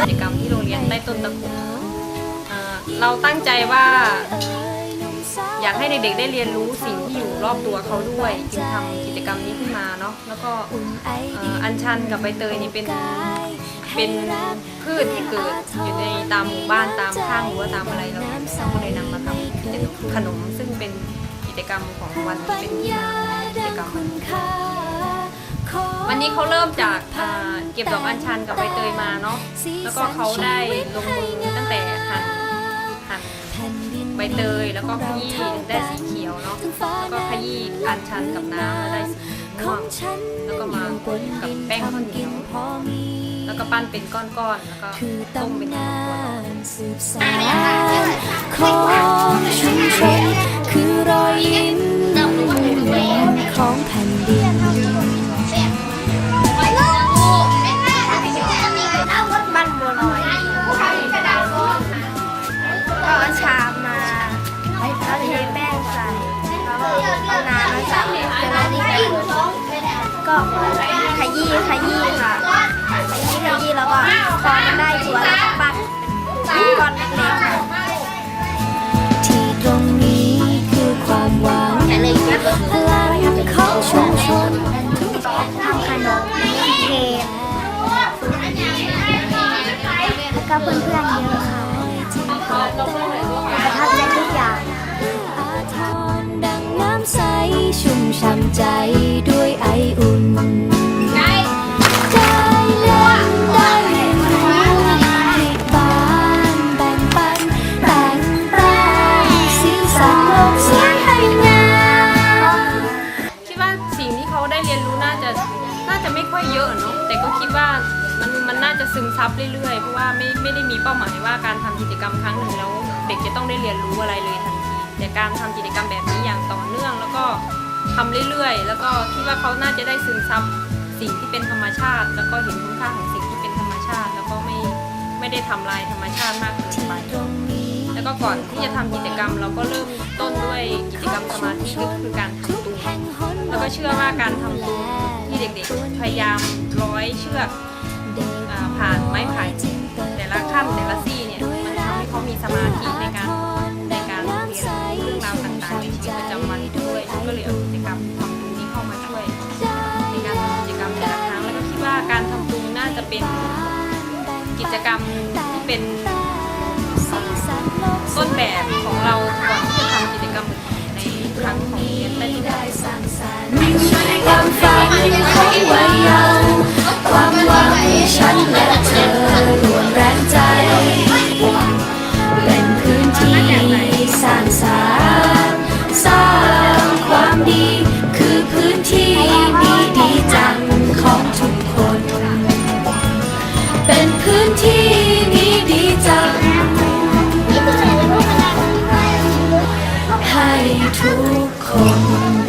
กิจกรรมที่โรงเรียนใต้ต้นตะคุเอ่อเราตั้งใจว่าอยากให้เด็กๆได้เรียนรู้สิ่งที่อยู่รอบตัวเขาด้วยจึงทำกิจกรรมนี้ขึ้นมาเนาะแล้วก็เอ่ออัญชันกับใบเตยนี่เป็น เป็นพืชที่เกิดอยู่ในตามหมู่บ้านตามข้างหรือว่าตามอะไรเราเราก็เลยนำมาทำเป็นขนมซึ่งเป็นกิจกรรมของวันนี้เป็นที่มาของกิจกรรมวันนี้วันนี้เขาเริ่มจากอ่าเก็บดอกอัญชันกับใบเตยมาเนาะแล้วก็เขาได้ลงมือตั้งแต่หั่นหั่นใบเตยแล้วก็ขยี้ได้สีเขียวเนาะแล้วก็ขยี้อัญชันกับน้ำแล้วได้สีม่วงแล้วก็มาคลุกกับแป้งข้าวเหนียว แล้วก็ปั้นเป็นก้อนๆแล้วก็ต้มเป็นตัวๆสืบสานของชุมชนคือรอยยิ้มของแผ่นดินบ้านบัวลอยก็เอาชามมาแล้วเทแป้งใส่แล้วเอาน้ำมาใส่แล้วนี่ก็ ก็ขยี้ขยี้ค่ะขยี้ขยี้แล้วก็พอมันได้ตัวแล้วก็ปั้นเป็นก้อนเล็กๆค่ะ เนาะแต่ก็คิดว่ามันมันน่าจะซึมซับเรื่อยๆ เพราะว่าไม่ไม่ได้มีเป้าหมายว่าการทำกิจกรรมครั้งหนึ่งแล้วเด็กจะต้องได้เรียนรู้อะไรเลยทันทีแต่การทำกิจกรรมแบบนี้อย่างต่อเนื่องแล้วก็ทำเรื่อยๆ แล้วก็คิดว่าเขาน่าจะได้ซึมซับสิ่งที่เป็นธรรมชาติ แล้วก็เห็นคุณค่าของสิ่งที่เป็นธรรมชาติ แล้วก็ไม่ไม่ได้ทำลายธรรมชาติมากเกินไปแล้วก็ก่อนที่จะทำกิจกรรม เราก็เริ่มต้นด้วยกิจกรรมสมาธิก็คือการทำตูแห่งหนแล้วก็เชื่อว่าการทำตูที่ เด็กๆ พยายามร้อยเชือกผ่านไม้ไผ่แต่ละขั้นแต่ละซี่เนี่ยมันทำให้เขามีสมาธิในการในการเรียนเรื่องราวต่างๆในชีวิตประจำวันด้วยก็เลยเอากิจกรรมทำตูนี้เข้ามาช่วยในการทำกิจกรรมแต่ละครั้งแล้วก็คิดว่าการทำตูน่าจะเป็นกิจกรรมที่เป็นต้นแบบของเราก่อน ฉันและเธอรวมแรงใจ เป็นพื้นที่สร้างสรรค์สร้างความดี คือพื้นที่นี้ดีจังของทุกคน เป็นพื้นที่นี้ดีจัง ให้ทุกคน